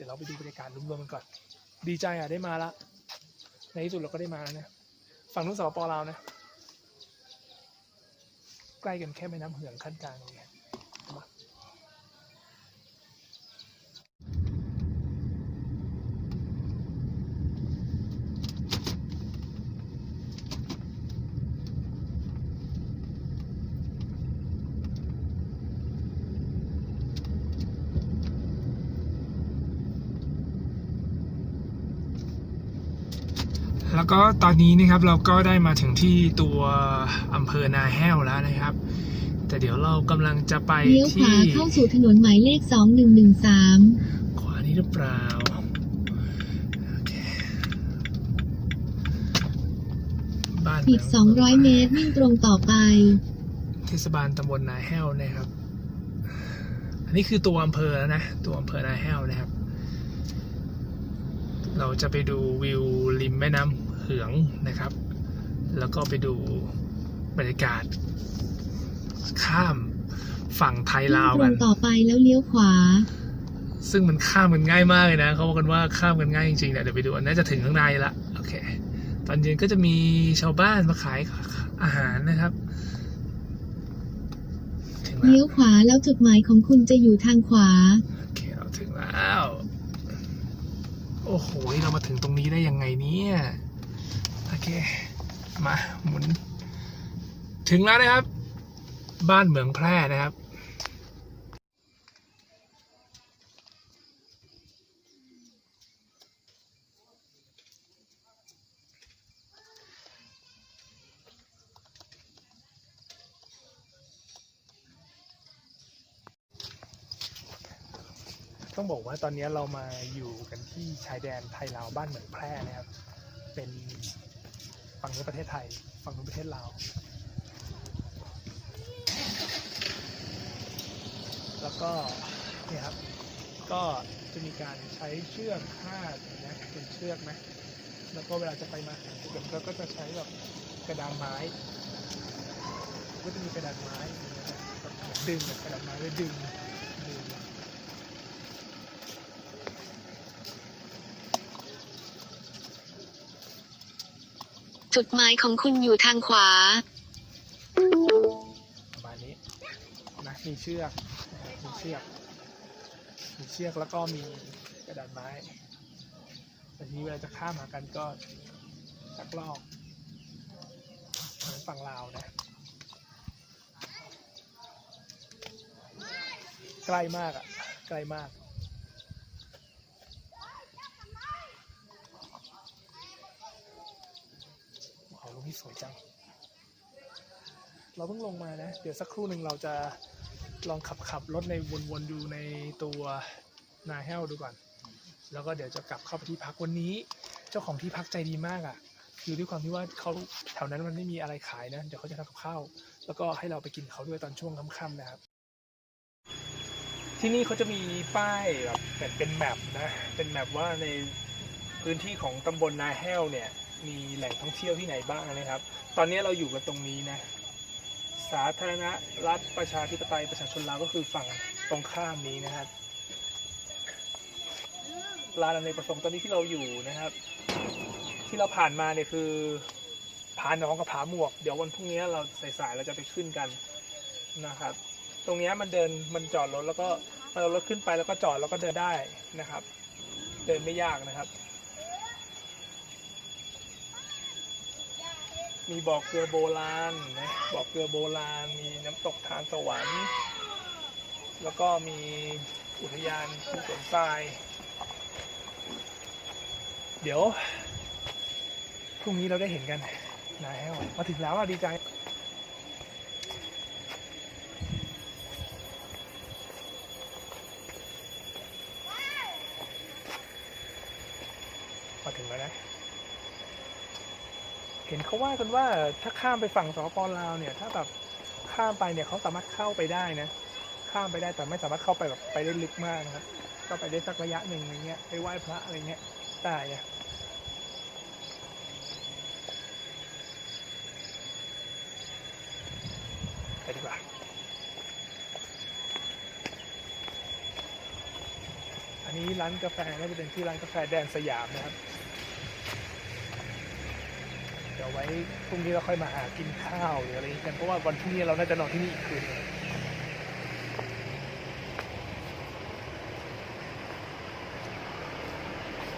ดี๋ยวเราไปดูบรรยากาศรวมๆกันก่อน ดีใจอะได้มาละ ในที่สุดเราก็ได้มาแล้วนะ ฝั่งนู้นสปปลาวนะ ใกล้กันแค่แม่น้ำเหืองขั้นกลางเลย แล้วก็ตอนนี้นะครับเราก็ได้มาถึงที่ตัวอำเภอนาแห้วแล้วนะครับ แต่เดี๋ยวเรากำลังจะไปเลี้ยวขที่วาเข้าสู่ถนนหมายเลข 2113 ขวานี้หรือเปล่าโอเคบ้านอีก 200 เมตรวิ่งตรงต่อไป เทศบาลตำบลนาแห้วนะครับ อันนี้คือตัวอำเภอแล้วนะ ตัวอำเภอนาแห้วนะครับ เราจะไปดูวิวริมแม่น้ำ เหืองนะครับ แล้วก็ไปดูบรรยากาศ ข้ามฝั่งไทยวิ่งลาวตรกังนต่อไปแล้วเลี้ยวขวา ซึ่งมันข้ามกันง่ายมากเลยนะเขาบอกกันว่าข้ามกันง่ายจริงๆเนี่ยเดี๋ยวไปดูอันน่าจะถึงข้างในละโอเคตอนเย็นก็จะมีชาวบ้านมาขายอาหารนะครับถึงแล้เลี้ยววขวาแล้วจุดหมายของคุณจะอยู่ทางขวาโอเคเราถึงแล้ว โอ้โห เรามาถึงตรงนี้ได้ยังไงเนี่ย โอเค มาหมุน ถึงแล้วนะครับ บ้านเหมืองแพร่นะครับต้องบอกว่าตอนนี้เรามาอยู่กันที่ชายแดนไทยลาวบ้านเหมืองแพร่นะครับ เป็น ฝั่งนี้ประเทศไทย ฝั่งนู้นประเทศลาว แล้วก็เนี่ยครับ ก็จะมีการใช้เชือกคาดนะเป็นเชือกนะ แล้วก็เวลาจะไปมาหาเดี๋ยวเราก็จะใช้แบบกระดานไม้ ก็จะมีกระดานไม้ดึงแบบกระดานไม้แล้วดึงดึง จุดหมายของคุณอยู่ทางขวา ประมาณนี้นะมีเชือกมีเชือกมีเชือกแล้วก็มีกระดานไม้แต่ทีนี้เวลาจะข้ามหากันก็ชักลอกทางฝั่งลาวนะ ใกล้มากอะใกล้มาก เขาลูกนี่สวย จัง เราเพิ่งลงมานะ เดี๋ยวสักครู่หนึ่งเราจะลองขับขับรถในวนๆดูในตัวนาแห้วดูก่อน แล้วก็เดี๋ยวจะกลับเข้าไปที่พักวันนี้ เจ้าของที่พักใจดีมากอะ่ะ คือด้วยความที่ว่าเขาแถวนั้นมันไม่มีอะไรขายนะ เดี๋ยวเขาจะทำกับข้าว แล้วก็ให้เราไปกินเขาด้วยตอนช่วงค่ำๆนะครับ ที่นี่เขาจะมีป้ายแบบเป็นเป็นแมปนะ เป็นแมปว่าในพื้นที่ของตำบลนาแห้วเนี่ย มีแหล่งท่องเที่ยวที่ไหนบ้างนะครับ ตอนนี้เราอยู่กันตรงนี้นะ สาธารณรัฐประชาธิปไตยประชาชนลาวก็คือฝั่งตรงข้ามนี้นะครับลานอเนกประสงค์ตอนนี้ที่เราอยู่นะครับ ที่เราผ่านมาเนี่ยคือผาหนองกับผาหมวก เดี๋ยววันพรุ่งนี้เราสายๆเราจะไปขึ้นกันนะครับ ตรงนี้มันเดินมันจอดรถแล้วก็เอารถขึ้นไปแล้วก็จอดแล้วก็เดินได้นะครับ เดินไม่ยากนะครับ มีบ่อเกลือโบราณนะบ่อเกลือโบราณ มีน้ำตกทานสวรรค์แล้วก็มีอุทยานภูสวนทราย เดี๋ยวพรุ่งนี้เราได้เห็นกันนะฮะมาถึงแล้วอะดีใจมาถึงแล้วนะ เห็นเขาว่ากันว่าถ้าข้ามไปฝั่งสปลาวเนี่ย ถ้าแบบข้ามไปเนี่ยเขาสามารถเข้าไปได้นะ ข้ามไปได้แต่ไม่สามารถเข้าไปแบบไปได้ลึกมากนะครับก็ไปได้สักระยะหนึ่งอะไรเงี้ยไปไหว้พระอะไรเงี้ยได้อะไปดีกว่าอันนี้ร้านกาแฟน่าจะเป็นที่ร้านกาแฟแดนสยามนะครับ เดี๋ย วไว้พรุ่งนี้เราค่อยมาหากินข้าวหรืออะไรกันเพราะว่าวันพรุ่งนี้เราน่าจะนอนที่นี่อีกคืน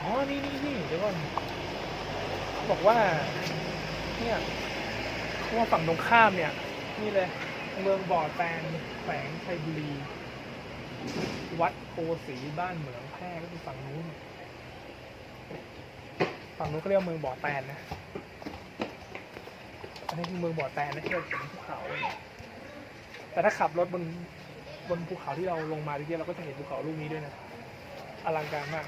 อ๋อนี่นี่นี่เดี๋ยวก่อนเขาบอกว่าเนี่ยเพราว่าฝั่งตรงข้ามเนี่ย นี่เลยเมืองบ่อแตนแฝงชัยบุรีวัดโพสีบ้านเหมืองแพร่ก็คือฝั่งนู้นฝั่งนู้นก็เรียกเมืองบ่อแตนนะ อันนี้คือเมืองบ่อแตนนะที่เราเห็นภูเขา แต่ถ้าขับรถบนบนภูเขาที่เราลงมาทีเดียวเราก็จะเห็นภูเขาลูกนี้ด้วยนะ อลังการมาก